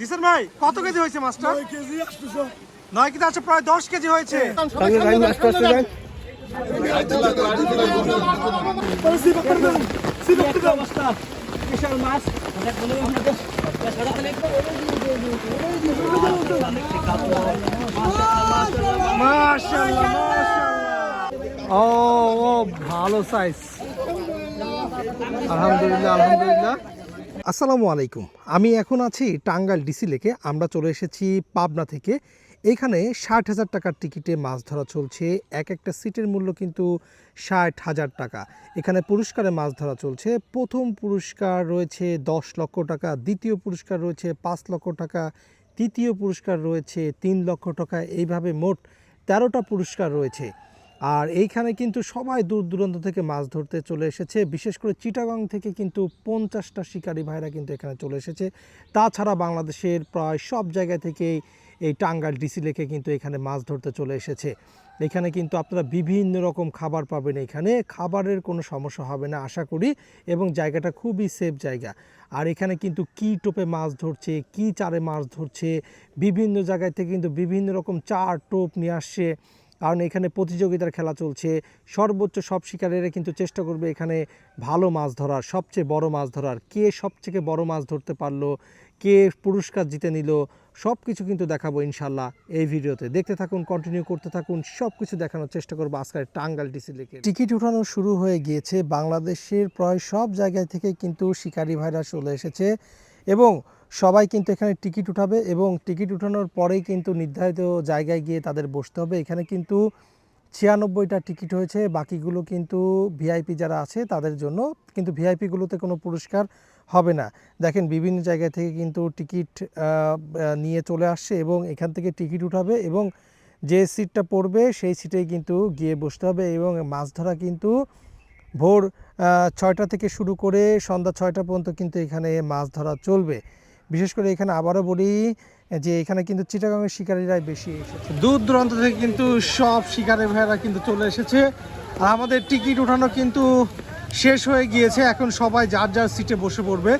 কিষান ভাই কত কেজি হয়েছে মাছটা? নয় কেজি আছে প্রায় দশ কেজি হয়েছে। মাশাআল্লাহ মাশাআল্লাহ। ও ও ভালো সাইজ আলহামদুলিল্লাহ আলহামদুলিল্লাহ। আসসালামু আলাইকুম। আমি এখন আছি টাঙ্গাইল ডিসি লেকে। আমরা চলে এসেছি পাবনা থেকে। এখানে ষাট হাজার টাকার টিকিটে মাছ ধরা চলছে। এক একটা সিটের মূল্য কিন্তু ষাট হাজার টাকা। এখানে পুরস্কারে মাছ ধরা চলছে। প্রথম পুরস্কার রয়েছে দশ লক্ষ টাকা, দ্বিতীয় পুরস্কার রয়েছে পাঁচ লক্ষ টাকা, তৃতীয় পুরস্কার রয়েছে তিন লক্ষ টাকা। এইভাবে মোট তেরোটা পুরস্কার রয়েছে। আর এইখানে কিন্তু সবাই দূর দূরান্ত থেকে মাছ ধরতে চলে এসেছে। বিশেষ করে চিটাগাং থেকে কিন্তু পঞ্চাশটা শিকারী ভাইরা কিন্তু এখানে চলে এসেছে। তাছাড়া বাংলাদেশের প্রায় সব জায়গা থেকেই এই টাঙ্গাইল ডিসি লেকে কিন্তু এখানে মাছ ধরতে চলে এসেছে। এখানে কিন্তু আপনারা বিভিন্ন রকম খাবার পাবেন এখানে। খাবারের কোনো সমস্যা হবে না, আশা করি, এবং জায়গাটা খুবই সেফ জায়গা। আর এখানে কিন্তু কি টোপে মাছ ধরছে, কি চারে মাছ ধরছে, বিভিন্ন জায়গায় থেকে কিন্তু বিভিন্ন রকম চার টোপ নিয়ে আসছে। কারণ এখানে প্রতিযোগিতার খেলা চলছে। সর্বোচ্চ সব শিকারেরা কিন্তু চেষ্টা করবে এখানে ভালো মাছ ধরার, সবচেয়ে বড় মাছ ধরার। কে সবথেকে বড় মাছ ধরতে পারল, কে পুরস্কার জিতে নিল সব কিছু কিন্তু দেখাবো ইনশাল্লাহ এই ভিডিওতে। দেখতে থাকুন কন্টিনিউ করতে থাকুন সব কিছু দেখানোর চেষ্টা করব আজকের টাঙ্গাল ডিসি লেকে। টিকিট উঠানো শুরু হয়ে গিয়েছে। বাংলাদেশের প্রায় সব জায়গায় থেকে কিন্তু শিকারি ভাইরা চলে এসেছে এবং সবাই কিন্তু এখানে টিকিট উঠাবে এবং টিকিট উঠানোর পরেই কিন্তু নির্ধারিত জায়গায় গিয়ে তাদের বসতে হবে। এখানে কিন্তু ছিয়ানব্বইটা টিকিট হয়েছে, বাকিগুলো কিন্তু ভিআইপি যারা আছে তাদের জন্য, কিন্তু ভিআইপিগুলোতে কোনো পুরস্কার হবে না। দেখেন বিভিন্ন জায়গা থেকে কিন্তু টিকিট নিয়ে চলে আসছে এবং এখান থেকে টিকিট উঠাবে এবং যে সিটটা পড়বে সেই সিটেই কিন্তু গিয়ে বসতে হবে এবং মাছ ধরা কিন্তু ভোর ছয়টা থেকে শুরু করে সন্ধ্যা ছয়টা পর্যন্ত কিন্তু এখানে মাছ ধরা চলবে। বিশেষ করে এখানে আবারও বলি যে এখানে কিন্তু চিটাগাংয়ের শিকারীরাই বেশি এসেছে। দূর দূরান্ত থেকে কিন্তু সব শিকারী ভাইয়েরা কিন্তু চলে এসেছে আর আমাদের টিকিট ওঠানো কিন্তু শেষ হয়ে গিয়েছে। এখন সবাই যার যার সিটে বসে পড়বে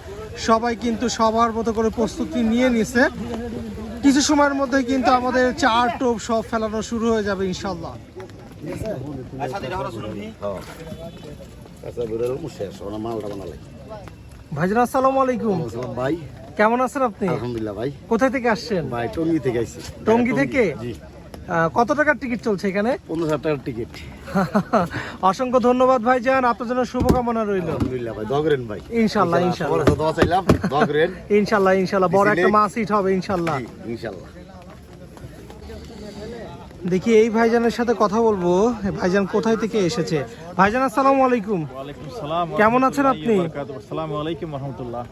সবাই কিন্তু সবার মতো করে প্রস্তুতি নিয়ে নিছে। কিছু সময়ের মধ্যে কিন্তু আমাদের চার টোপ সব ফেলানো শুরু হয়ে যাবে ইনশাল্লাহ আচ্ছা ভাইজান আসসালামু আলাইকুম। ভাই। কেমন আছেন আপনি? আলহামদুলিল্লাহ ভাই। কোথায় থেকে আসছেন? ভাই টঙ্গি থেকে আইছি। টঙ্গী থেকে? জি। কত টাকার টিকিট চলছে এখানে? পনেরো হাজার টাকার টিকিট। অসংখ্য ধন্যবাদ ভাইজান আপনার জন্য শুভকামনা রইল। আলহামদুলিল্লাহ ভাই দগরেন ভাই। ইনশাল্লাহ ইনশাল্লাহ সবার দোয়া চাইলাম দগরেন ইনশাল্লাহ ইনশাল্লাহ বড় একটা? মাছ হিট হবে ইনশাল্লাহ ইনশাল্লাহ দেখি এই ভাইজানের সাথে কথা বলব। ভাইজান কোথায় থেকে এসেছে? ভাইজান আসসালামু আলাইকুম। সালাম কেমন আছেন আপনি? আসসালামু আলাইকুম রহমতুল্লাহ।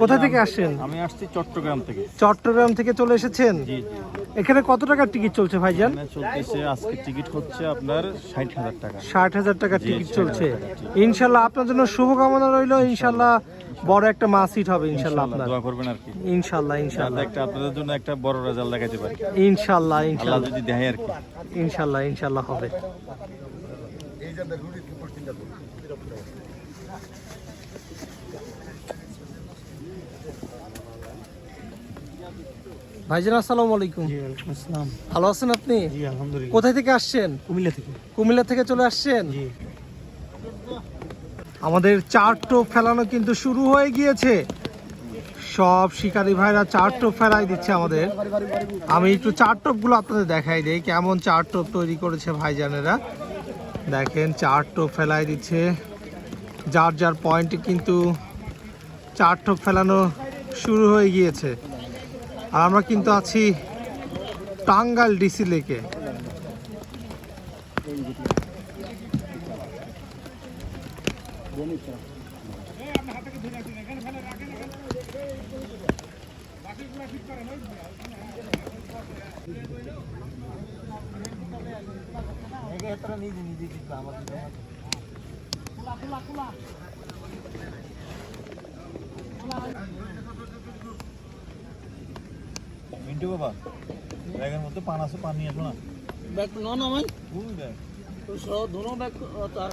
কোথা থেকে আসছেন? আমি আসছি চট্টগ্রাম থেকে। চট্টগ্রাম থেকে চলে এসেছেন? এখানে কত টাকার টিকিট চলছে ভাইজান? চলতেছে আজকে টিকিট হচ্ছে আপনার ষাট হাজার টাকা। ষাট হাজার টাকার টিকিট চলছে। ইনশাল্লাহ আপনার জন্য শুভকামনা রইল ইনশাল্লাহ বড় একটা মাছ হিট হবে ইনশাল্লাহ ইনশাআল্লাহ আপনার। দোয়া করবেন আর কি। ইনশাল্লাহ ইনশাল্লাহ। একটা আপনাদের জন্য একটা বড় রেজাল্ট দেখাতে পারি। ইনশাল্লাহ ইনশাল্লাহ। যদি দেয় আর কি। ইনশাল্লাহ ইনশাল্লাহ হবে। ভাইজান আসসালামু আলাইকুম। আসসালাম। ভালো আছেন আপনি? জি আলহামদুলিল্লাহ। কোথায় থেকে আসছেন? কুমিল্লা থেকে। কুমিল্লা থেকে চলে আসছেন? জি। আমাদের চার টোপ ফেলানো কিন্তু শুরু হয়ে গিয়েছে। সব শিকারী ভাইরা চার টোপ ফেলাই দিচ্ছে আমাদের। আমি একটু চার টোপগুলো আপনাদের দেখাই দিই কেমন চার টোপ তৈরি করেছে ভাইজানেরা। দেখেন চার টোপ ফেলাই দিচ্ছে। যার যার পয়েন্টে কিন্তু চার টোপ ফেলানো শুরু হয়ে গিয়েছে। আর আমরা কিন্তু আছি টাঙ্গাল ডিসি লেকে। মিন্টু বাবা ব্যাগের মধ্যে পান আছে পান নিয়ে আসো না। ব্যাগ নন আমার কোন ব্যাগ? দোনো ব্যাগ তার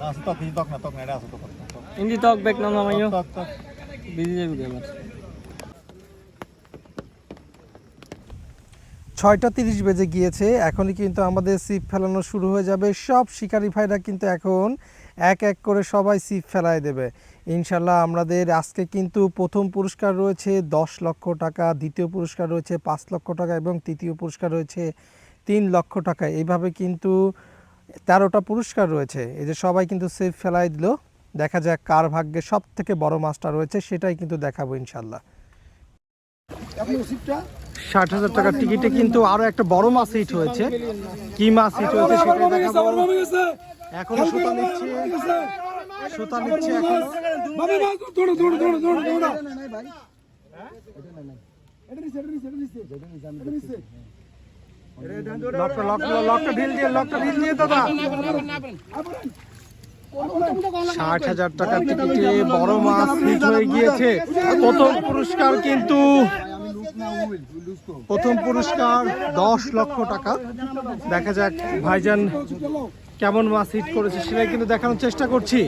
না আছে তক তক না তক না এটা আছে তক ইন্দি তক। ব্যাক নাম তক তক তক। বিজি যাবি আমার ছয়টা তিরিশ বেজে গিয়েছে, এখনই কিন্তু আমাদের সিপ ফেলানো শুরু হয়ে যাবে। সব শিকারি ভাইরা কিন্তু এখন এক এক করে সবাই সিপ ফেলায় দেবে। ইনশাল্লাহ আমাদের আজকে কিন্তু প্রথম পুরস্কার রয়েছে, দশ লক্ষ টাকা, দ্বিতীয় পুরস্কার রয়েছে, পাঁচ লক্ষ টাকা এবং তৃতীয় পুরস্কার রয়েছে, তিন লক্ষ টাকা। এইভাবে কিন্তু তেরোটা পুরস্কার রয়েছে। এই যে সবাই কিন্তু সিপ ফেলাই দিল। দেখা যাক কার ভাগ্যে সব থেকে বড় মাছটা রয়েছে, সেটাই কিন্তু দেখাবো ইনশাল্লাহ ষাট হাজার টাকার টিকিটে কিন্তু আরও একটা বড় মাছ হিট হয়েছে। কি মাছ হিট হয়েছে সেটাই দেখাবো। এখনও সুতা নিচ্ছে। সুতা নিচ্ছে এখনও। লকটা লকটা লকটা ঢিল দিয়ে লকটা ঢিল দিয়ে দাদা। ষাট হাজার টাকার টিকিটে বড় মাছ হিট হয়ে গিয়েছে। প্রথম পুরস্কার কিন্তু প্রথম পুরস্কার দশ লক্ষ টাকা। দেখা যাক ভাইজান কেমন মাছ হিট করেছে সেটাই কিন্তু দেখানোর চেষ্টা করছি।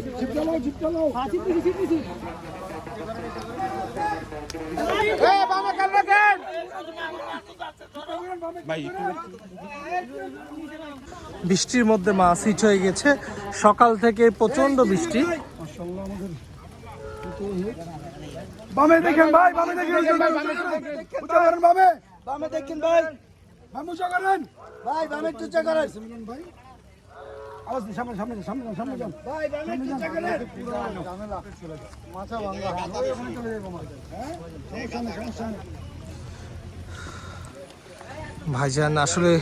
বৃষ্টির মধ্যে মাছ হিট হয়ে গেছে। সকাল থেকে প্রচণ্ড বৃষ্টি। বামে দেখেন ভাই বামে দেখেন উঁচা করেন বামে বামে দেখেন ভাই। বামে। উঁচা করেন। ভাই বামে একটু উঁচা করেন। ভাই। আওয়াজ দিন, সামনে সামনে সামনে যান, সামনে যান। ভাই বামে একটু উঁচা করেন। মাথা ভাঙা। ওখানে চলে যাব মাছ হ্যাঁ? সমস্যা সমস্যা ভাইজান আসলে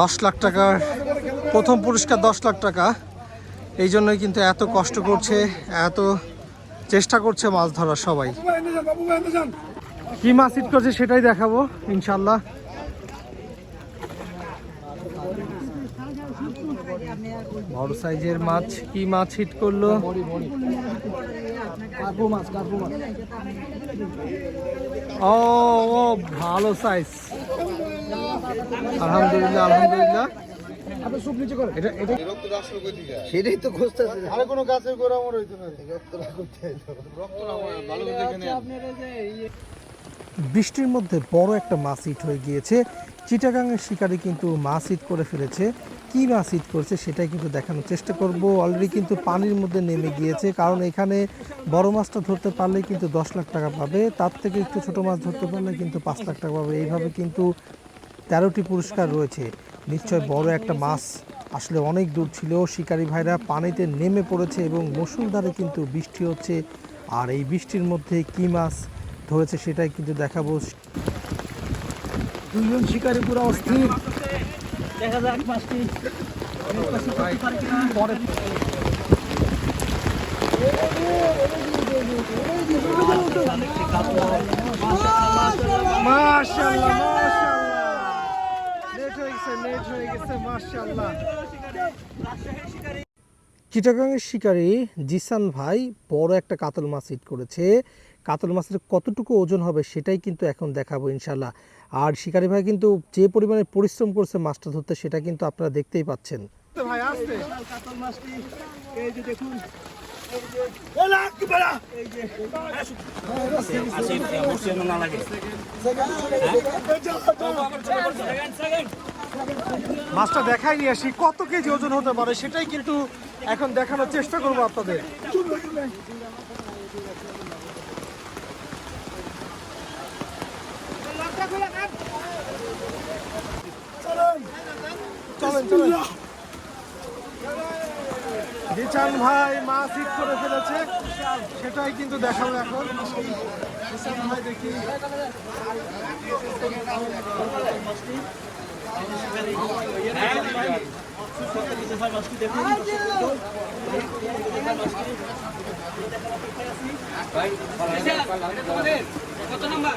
দশ লাখ টাকার প্রথম পুরস্কার দশ লাখ টাকা। এই জন্যই কিন্তু এত কষ্ট করছে এত চেষ্টা করছে মাছ ধরার সবাই। কি মাছ হিট করছে সেটাই দেখাবো ইনশাল্লাহ বড় সাইজের মাছ কি মাছ হিট করল? ও ও ভালো সাইজ আলহামদুলিল্লাহ আলহামদুলিল্লাহ। আপনি সুপ নিচে করেন। এটা এটা সেটাই তো খুঁজতেছে আরে কোনো গাছের গোড়া মরে হইতে পারে বৃষ্টির মধ্যে বড় একটা মাছ হিট হয়ে গিয়েছে। চিটাগাংয়ের শিকারি কিন্তু মাছ হিট করে ফেলেছে। কি মাছ হিট করেছে সেটাই কিন্তু দেখানোর চেষ্টা করব। অলরেডি কিন্তু পানির মধ্যে নেমে গিয়েছে। কারণ এখানে বড় মাছটা ধরতে পারলে কিন্তু দশ লাখ টাকা পাবে। তার থেকে একটু ছোট মাছ ধরতে পারলে কিন্তু পাঁচ লাখ টাকা পাবে। এইভাবে কিন্তু তেরোটি পুরস্কার রয়েছে। নিশ্চয় বড় একটা মাছ আসলে অনেক দূর ছিল। শিকারী ভাইরা পানিতে নেমে পড়েছে এবং মুসুলধারে কিন্তু বৃষ্টি হচ্ছে। আর এই বৃষ্টির মধ্যে কি মাছ ধরেছে সেটাই কিন্তু দেখাবো। দুইজন শিকারি পুরো অস্থির। দেখা যাক মাছটি মাশাআল্লাহ নেট হয়ে গেছে নেট হয়ে গেছে মাশাআল্লাহ চিটাগাংয়ের শিকারী জিসান ভাই বড় একটা কাতল মাছ হিট করেছে। কাতল মাছের কতটুকু ওজন হবে সেটাই কিন্তু এখন দেখাবো ইনশাল্লাহ আর শিকারি ভাই কিন্তু যে পরিমাণে পরিশ্রম করছে মাছটা ধরতে সেটা কিন্তু আপনারা দেখতেই পাচ্ছেন। ভাই আসতে কাতল মাছটি এই যে দেখুন মাছটা দেখাই নিয়ে আসি, কত কেজি ওজন হতে পারে সেটাই কিন্তু এখন দেখানোর চেষ্টা করব আপনাদের। চলেন চলেন। রিচান ভাই মা হিট করে ফেলেছে সেটাই কিন্তু দেখাবো এখন রিচান ভাই দেখি কত নাম্বার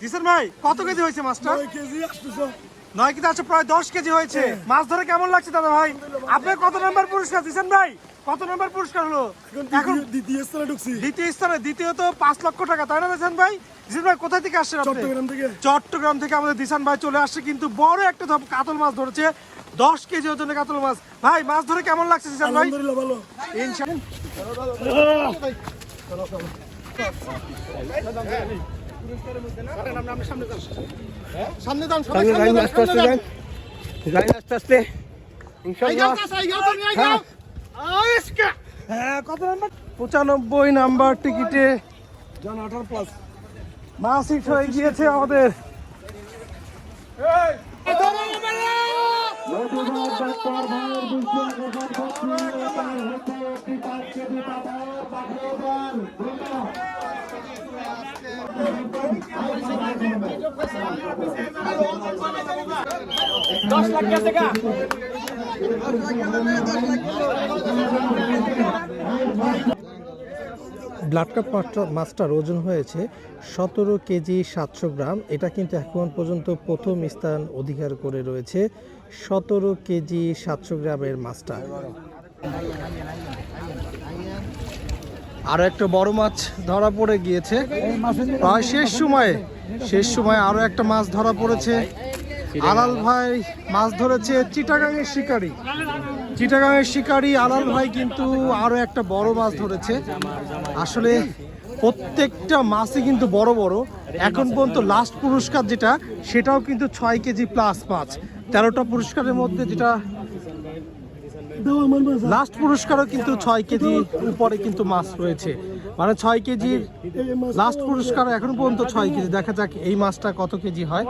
জিসান ভাই কত কেজি হয়েছে মাছটা? কেজি নয় কেজি আছে প্রায় দশ কেজি হয়েছে। মাছ ধরে কেমন লাগছে দাদা ভাই? আপনার কত নাম্বার পুরস্কার? জিসান ভাই? কত নাম্বার পুরস্কার হলো? এখন দ্বিতীয়- দ্বিতীয় স্থানে ঢুকছি। দ্বিতীয় স্থানে দ্বিতীয়ত পাঁচ লক্ষ টাকা তাই না দিশান ভাই? দিশান ভাই কোথা থেকে আসছেন আপনি? চট্টগ্রাম থেকে। চট্টগ্রাম থেকে আমাদের দিশান ভাই চলে আসছে কিন্তু বড় একটা ধপ কাতল মাছ ধরেছে। দশ কেজি ওজনের কাতল মাছ। ভাই মাছ ধরে কেমন লাগছে দিশান ভাই? ভালো। ইনশাআল্লাহ। সামনে দাম সামনে দাম আস্তে আস্তে যান আস্তে আস্তে হ্যাঁ কত নাম্বার? পঁচানব্বই নাম্বার টিকিটে। জান আঠারো প্লাস মাছ হয়ে গিয়েছে আমাদের। দশ লাখ ব্লাড কাপ মাছটা মাছটার ওজন হয়েছে সতেরো কেজি সাতশো গ্রাম। এটা কিন্তু এখন পর্যন্ত প্রথম স্থান অধিকার করে রয়েছে সতেরো কেজি সাতশো গ্রামের মাছটা। আরও একটা বড় মাছ ধরা পড়ে গিয়েছে। প্রায় শেষ সময়ে শেষ সময়ে আরও একটা মাছ ধরা পড়েছে। আলাল ভাই মাছ ধরেছে চিটাগাংয়ের শিকারি। চিটাগাংয়ের শিকারি আলাল ভাই কিন্তু আরও একটা বড় মাছ ধরেছে। আসলে প্রত্যেকটা মাছই কিন্তু বড় বড়। এখন পর্যন্ত লাস্ট পুরস্কার যেটা, সেটাও কিন্তু ছয় কেজি প্লাস মাছ। তেরোটা পুরস্কারের মধ্যে যেটা লাস্ট পুরস্কারও কিন্তু ছয় কেজি উপরে কিন্তু মাছ রয়েছে। মানে ছয় কেজির লাস্ট পুরস্কার এখন পর্যন্ত ছয় কেজি। দেখা যাক এই মাছটা কত কেজি হয়।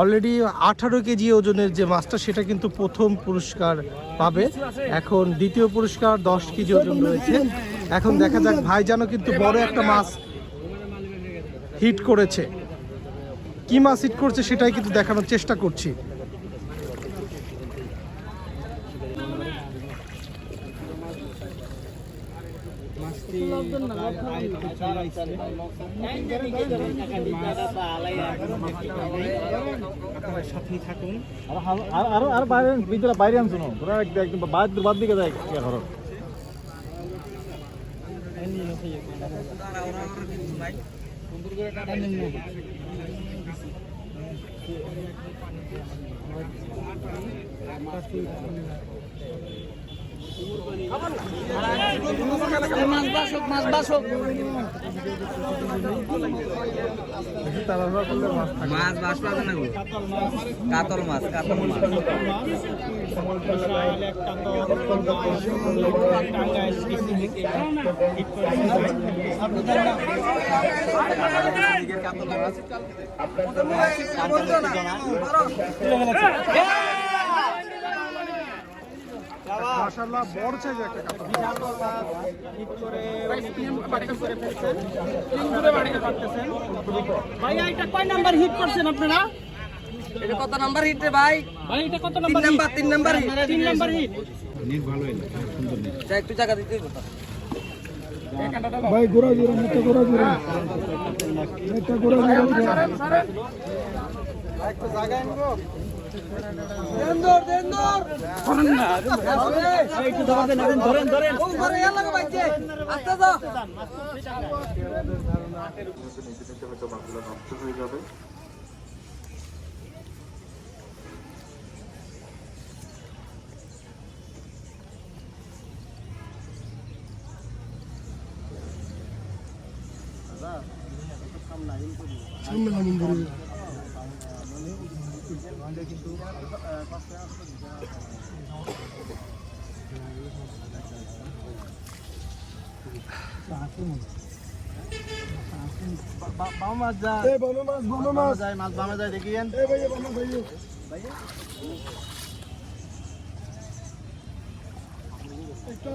অলরেডি আঠারো কেজি ওজনের যে মাছটা, সেটা কিন্তু প্রথম পুরস্কার পাবে। এখন দ্বিতীয় পুরস্কার দশ কেজি ওজন রয়েছে। এখন দেখা যাক, ভাইজানও কিন্তু বড় একটা মাছ হিট করেছে। কি মাছ হিট করছে সেটাই কিন্তু দেখানোর চেষ্টা করছি। আর আর বাইরে ভিতরে বাইরে আনছো না তোরা একদম বাদ বাদ দিকে যায় করো মাছ বাসক মাছ বাস পাবে না কাতল মাছ কাতল মাছ। মাশাআল্লাহ বড় সাইজ একটা কাতলা ভাইয়া এটা কয় নাম্বার হিট করছেন আপনারা? এটা কত নাম্বার হিট রে ভাই? ভাই এটা কত তিন নাম্বার নাম্বার তিন নাম্বার হিট তিন নাম্বার হিট যা একটু জায়গা দিতে দিবো। ভাই জোরা একটা দেন এখন ধরেন ধরেন। ও, ঘরে গেল বাম মাছ বামে বামে যায় মাছ বামে যায় বামে একটু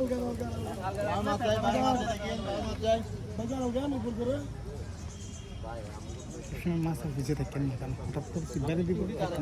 বাম মাছ যায় বাম মাছ যায় দেখি বাম মাছ যায়। বাজার হালকা নি ফুল করে মাছের ভিজে থাকেন না কারণ হঠাৎ করে বেড়ে দিব একটা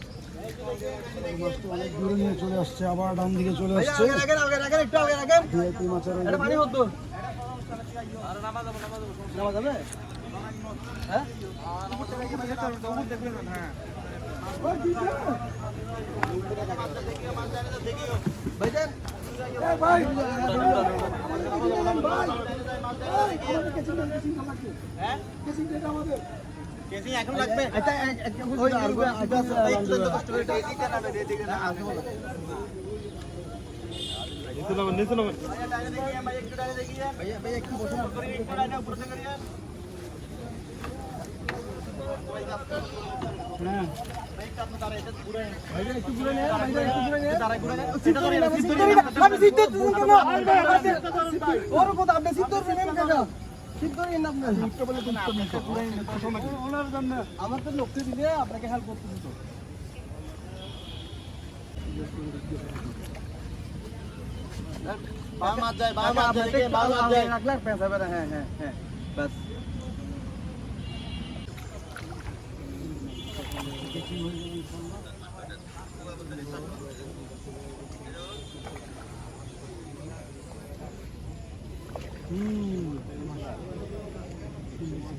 মাছটা অনেক দূরে নিয়ে চলে আসছে আবার ডান দিকে চলে আসছে। ভিআইপি মাছের ভাই, ভাই, এখন লাগবে এটা একটু কষ্ট করে দিয়ে দিতে না দিয়ে দিতে না নিচে নামেন নিচে নামেন আমি সিদ্ধ ওর কথা এই, আমাদের কেসিং দেন, কেসিং খান লাগবে। কেসিং দেন আমাদের। আমার তো লোককে দিলে আপনাকে হেল্প করতেছি তো সুন্দর সুন্দর মাশাআল্লাহ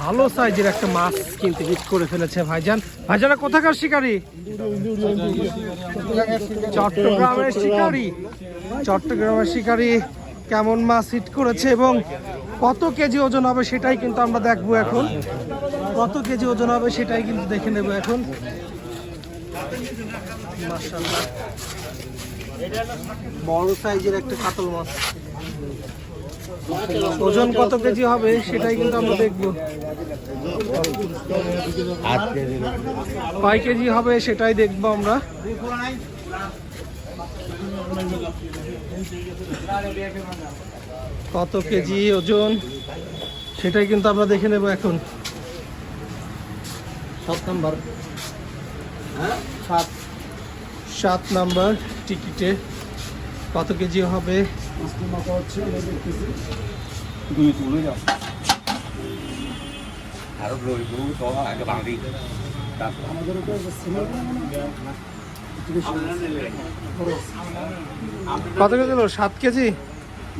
ভালো সাইজের একটা মাছ কিন্তু হিট করে ফেলেছে ভাইজান। ভাইজানা কোথাকার শিকারি? চট্টগ্রামের শিকারি। চট্টগ্রামের শিকারি কেমন মাছ হিট করেছে এবং কত কেজি ওজন হবে সেটাই কিন্তু আমরা দেখব এখন। কত কেজি ওজন হবে সেটাই কিন্তু দেখে নেব এখন। বড় সাইজের একটা কাতল মাছ। ওজন কত কেজি হবে সেটাই কিন্তু আমরা দেখব। কয় কেজি হবে সেটাই দেখব আমরা। কত কেজি ওজন? সেটাই কিন্তু আমরা দেখে নেব এখন। সাত নাম্বার। সাত। সাত নাম্বার টিকিটে কত কেজি হবে? মাথা হচ্ছে আমাদের ওটা সিনিয়র কত কেজি হলো? সাত কেজি?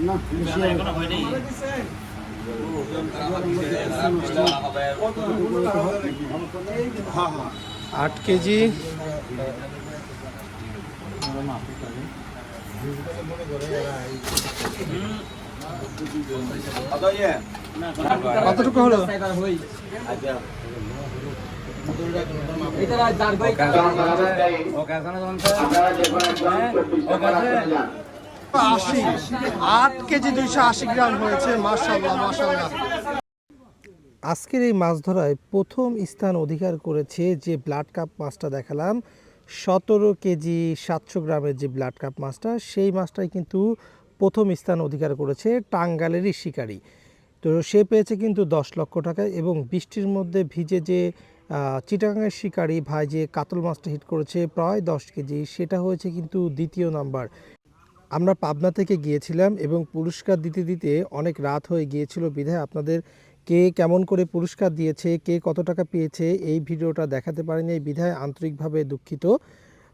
না বেশি হবে। আট কেজি। কতটুকু হলো? আট কেজি দুইশো আশি গ্রাম হয়েছে আজকের এই মাছ ধরায় প্রথম স্থান অধিকার করেছে যে ব্লাড কাপ মাছটা দেখালাম। সতেরো কেজি সাতশো গ্রামের যে ব্লাড কাপ মাছটা, সেই মাছটাই কিন্তু প্রথম স্থান অধিকার করেছে টাঙ্গালেরই শিকারী। তো সে পেয়েছে কিন্তু দশ লক্ষ টাকা এবং বৃষ্টির মধ্যে ভিজে যে আহ, চিটাগাংয়ের শিকারী ভাই যে কাতল মাছটা হিট করেছে প্রায় দশ কেজি সেটা হয়েছে কিন্তু দ্বিতীয় নাম্বার। আমরা পাবনা থেকে গিয়েছিলাম এবং পুরস্কার দিতে দিতে অনেক রাত হয়ে গিয়েছিল। বিধায় আপনাদের কে কেমন করে পুরস্কার দিয়েছে কে কত টাকা পেয়েছে এই ভিডিওটা দেখাতে পারেনি। বিধায় আন্তরিকভাবে দুঃখিত।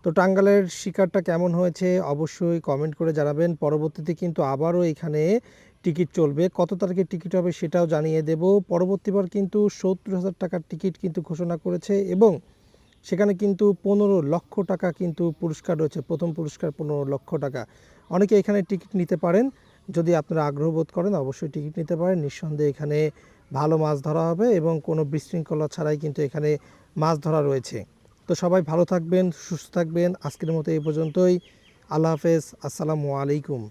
তো টাঙ্গালের শিকারটা কেমন হয়েছে অবশ্যই কমেন্ট করে জানাবেন। পরবর্তীতে কিন্তু আবারও এখানে টিকিট চলবে। কত তারিখে টিকিট হবে সেটাও জানিয়ে দেব। পরবর্তীবার কিন্তু সত্তর হাজার টাকার টিকিট কিন্তু ঘোষণা করেছে এবং সেখানে কিন্তু পনেরো লক্ষ টাকা কিন্তু পুরস্কার রয়েছে। প্রথম পুরস্কার পনেরো লক্ষ টাকা। অনেকে এখানে টিকিট নিতে পারেন। যদি আপনারা আগ্রহ বোধ করেন, অবশ্যই টিকিট নিতে পারেন। নিঃসন্দেহে এখানে ভালো মাছ ধরা হবে এবং কোনো বিশৃঙ্খলা ছাড়াই কিন্তু এখানে মাছ ধরা রয়েছে। তো সবাই ভালো থাকবেন সুস্থ থাকবেন। আজকের মতো এই পর্যন্তই। আল্লাহ হাফেজ। আসসালামু আলাইকুম।